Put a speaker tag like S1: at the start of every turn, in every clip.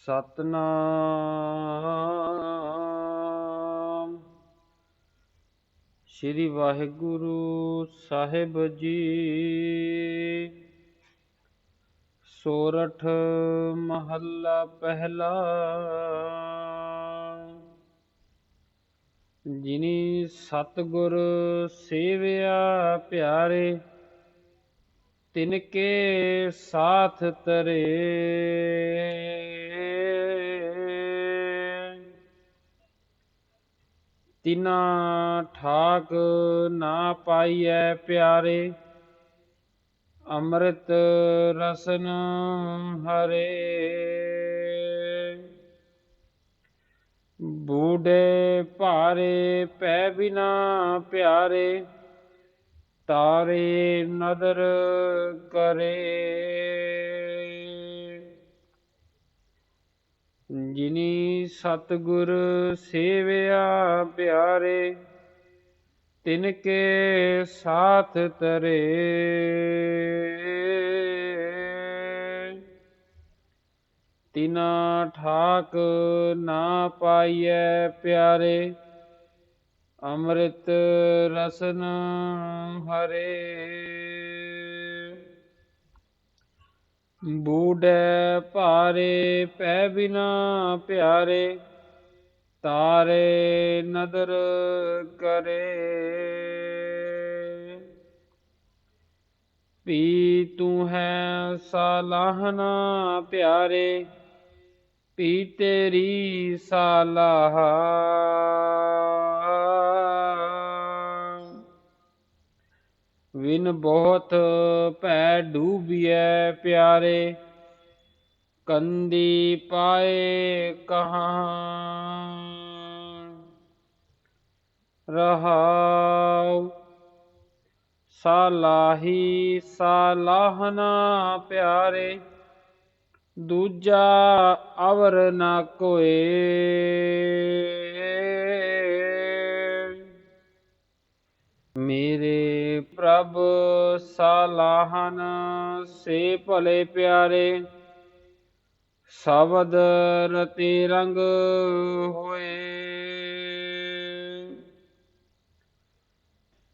S1: ਸਤਨਾਮ। ਸ੍ਰੀ ਵਾਹਿਗੁਰੂ ਸਾਹਿਬ ਜੀ। ਸੋਰਠ ਮਹੱਲਾ ਪਹਿਲਾ। ਜਿਨੀ ਸਤਗੁਰ ਸੇਵਿਆ ਪਿਆਰੇ ਤਿਨ ਕੇ ਸਾਥ ਤਰੇ। ਤਿਨਾ ਠਾਕ ਨਾ ਪਾਈਐ ਪਿਆਰੇ, ਅੰਮ੍ਰਿਤ ਰਸਨ ਹਰੇ। ਬੂਢੇ ਭਾਰੇ ਪੈ ਬਿਨਾ ਪਿਆਰੇ, ਤਾਰੇ ਨਦਰ ਕਰੇ। ਜਿਨੀ ਸਤਗੁਰ ਸੇਵਿਆ ਪਿਆਰੇ, ਤਿਨ ਕੇ ਸਾਥ ਤਰੇ। ਤਿਨਾ ਠਾਕ ਨਾ ਪਾਈਐ ਪਿਆਰੇ, ਅੰਮ੍ਰਿਤ ਰਸਨ ਹਰੇ। ਬੂਢੇ ਭਾਰੇ, ਪੈ ਬਿਨਾ ਪਿਆਰੇ, ਤਾਰੇ ਨਦਰ ਕਰੇ। ਪੀ ਤੂੰ ਹੈ ਸਾਲਾਹਨਾ ਪਿਆਰੇ ਪੀ ਤੇਰੀ ਸਾਲਾਹ। ਵਿਨ ਬਹੁਤ ਭੈ ਡੂਬਿਐ ਪਿਆਰੇ, ਕੰਦੀ ਪਾਏ ਕਹਾਂ ਰਹਾਉ, ਸਾਲਾਹੀ ਸਾਲਾਹਨਾ ਪਿਆਰੇ, ਦੂਜਾ ਅਵਰ ਨਾ ਕੋਏ। ਮੇਰੇ ਪ੍ਰਭ ਸਾਲਾਹਨ ਸੇ ਭਲੇ ਪਿਆਰੇ, ਸ਼ਬਦ ਰਤੇ ਰੰਗ ਹੋਏ।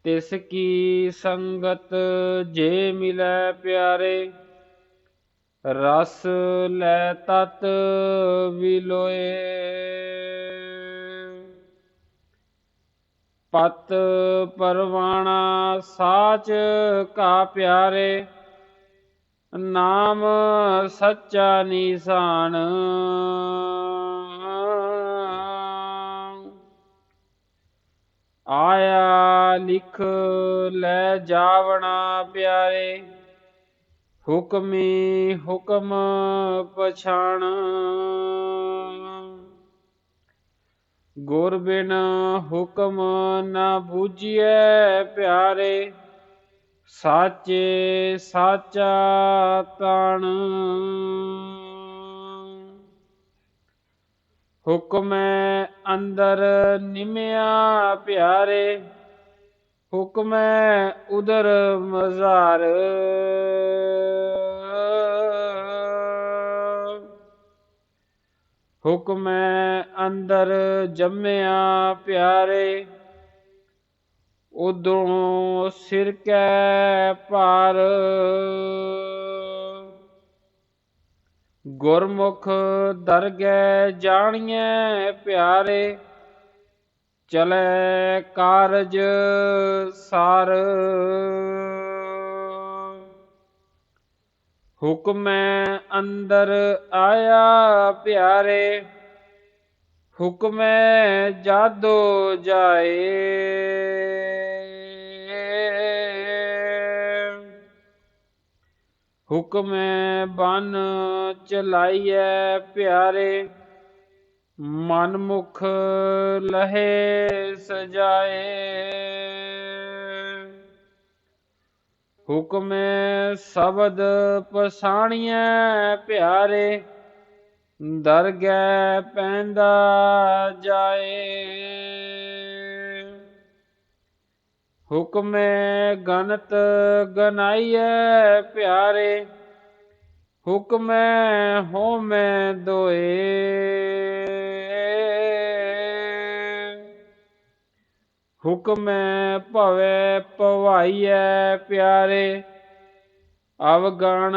S1: ਤਿਸ ਕੀ ਸੰਗਤ ਜੇ ਮਿਲੈ ਪਿਆਰੇ, ਰਸ ਲੈ ਤਤ ਵਿਲੋਏ। ਪਤ ਪਰਵਾਣਾ ਸਾਚ ਕਾ ਪਿਆਰੇ, ਨਾਮ ਸੱਚਾ ਨਿਸ਼ਾਨ। ਆਇਆ ਲਿਖ ਲੈ ਜਾਵਣਾ ਪਿਆਰੇ, ਹੁਕਮੀ ਹੁਕਮ ਪਛਾਣ। ਗੁਰ ਬਿਨ ਹੁਕਮ ਨਾ ਬੂਝੀਐ ਪਿਆਰੇ, ਸਾਚੇ ਸਾਚਾ ਤਣ ਹੁਕਮੈ ਅੰਦਰ ਨਿਮਿਆ ਪਿਆਰੇ, ਹੁਕਮੈ ਉਦਰ ਮਜ਼ਾਰ। ਹੁਕਮੈ ਅੰਦਰ ਜੰਮਿਆ ਪਿਆਰੇ, ਉਦੋਂ ਸਿਰ ਕੈ ਪਾਰ ਗੁਰਮੁਖ ਦਰਗਹਿ ਜਾਣੀਐ ਪਿਆਰੇ, ਚਲੇ ਕਾਰਜ ਸਾਰ। ਹੁਕਮੈ ਅੰਦਰ ਆਇਆ ਪਿਆਰੇ ਹੁਕਮੈ ਜਾਦੋ ਜਾਏ। ਹੁਕਮੈ ਬਨ ਚਲਾਈਐ ਪਿਆਰੇ ਮਨਮੁਖ ਲਹੇ ਸਜਾਏ। ਹੁਕਮੈ ਸ਼ਬਦ ਪਸਾਣੀਐ ਪਿਆਰੇ ਦਰਗਹਿ ਪੈਂਦਾ ਜਾਏ। ਹੁਕਮੇ ਗਨਤ ਗਨਾਈਐ ਪਿਆਰੇ ਹੁਕਮੈ ਹੋਮੈ ਦੋਏ। ਹੁਕਮੈ ਭਵੈ ਪਵਾਈਐ ਪਿਆਰੇ, ਅਵਗਣ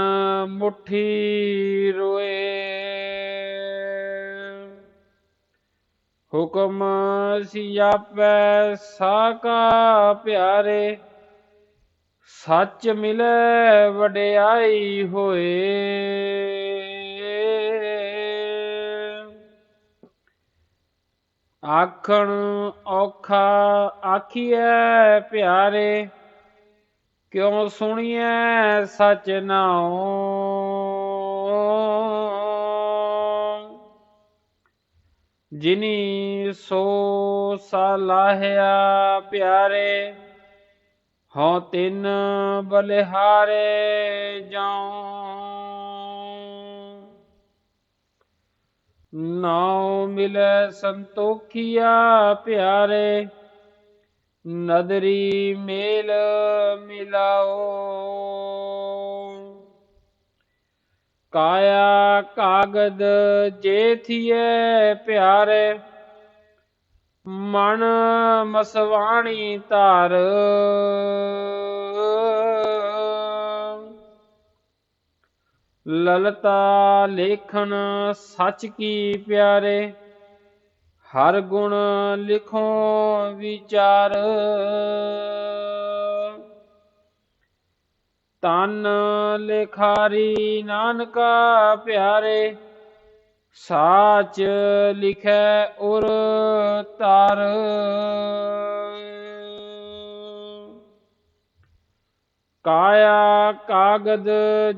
S1: ਮੁਠੀ ਰੋਏ। ਹੁਕਮ ਸਿਆਪੈ ਸਾਕਾ ਪਿਆਰੇ, ਸੱਚ ਮਿਲੈ ਵਡਿਆਈ ਹੋਏ। ਆਖਣ ਔਖਾ ਆਖੀਐ ਪਿਆਰੇ, ਕਿਉ ਸੁਣੀਐ ਸਚ ਨਾਉ? ਜਿਨੀ ਸੋ ਸਲਾਹਿਆ ਪਿਆਰੇ, ਹਉ ਤਿਨ ਬਲਿਹਾਰੇ ਜਾਉ। ਨਾਉ ਮਿਲੈ ਸੰਤੋਖੀਆ ਪਿਆਰੇ ਨਦਰੀ ਮੇਲ ਮਿਲਾਓ। ਕਾਇਆ ਕਾਗਦ ਜੇਥੀਏ ਪਿਆਰੇ ਮਨ ਮਸਵਾਣੀ ਧਾਰ। ਲਲਤਾ ਲੇਖਨ ਸੱਚ ਕੀ ਪਿਆਰੇ? ਹਰ ਗੁਣ ਲਿਖੋ ਵਿਚਾਰ। ਤਨ ਲਿਖਾਰੀ ਨਾਨਕਾ ਪਿਆਰੇ, ਸਾਚ ਲਿਖੈ ਉਰ ਤਾਰ। ਕਾਇਆ ਕਾਗਦ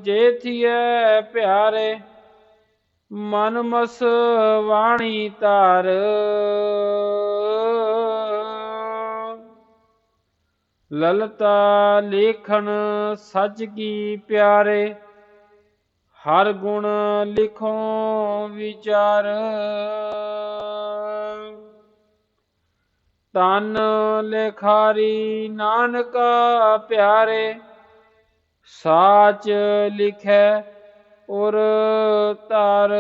S1: ਜੇਥੀਐ ਪਿਆਰੇ, ਮਨ ਮਸ ਵਾਣੀ ਧਾਰ। ਲਲਤਾ ਲੇਖਣ ਸੱਚ ਕੀ ਪਿਆਰੇ, ਹਰ ਗੁਣ ਲਿਖੋ ਵਿਚਾਰ। ਤਨ ਲਿਖਾਰੀ ਨਾਨਕਾ ਪਿਆਰੇ ਸਾਚ ਲਿਖੈ ਉਰ ਤਰ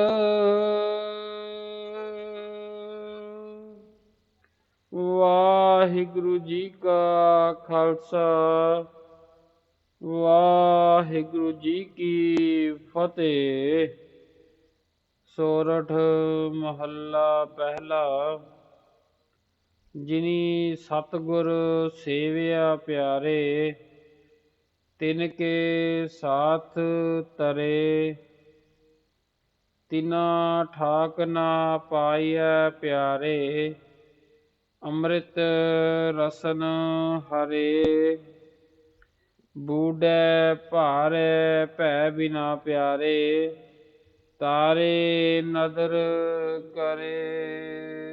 S1: ਵਾਹਿਗੁਰੂ ਜੀ ਕਾ ਖਾਲਸਾ, ਵਾਹਿਗੁਰੂ ਜੀ ਕੀ ਫਤਿਹ। ਸੋਰਠ ਮਹੱਲਾ ਪਹਿਲਾ, ਜਿਨੀ ਸਤਗੁਰ ਸੇਵਿਆ ਪਿਆਰੇ ਤਿਨ ਕੇ ਸਾਥ ਤਰੇ, ਤਿਨਾ ਠਾਕ ਨਾ ਪਾਈਐ ਪਿਆਰੇ, ਅੰਮ੍ਰਿਤ ਰਸਨ ਹਰੇ। ਬੂਡੈ ਭਾਰੈ ਭੈ ਬਿਨਾ ਪਿਆਰੇ, ਤਾਰੇ ਨਦਰ ਕਰੇ।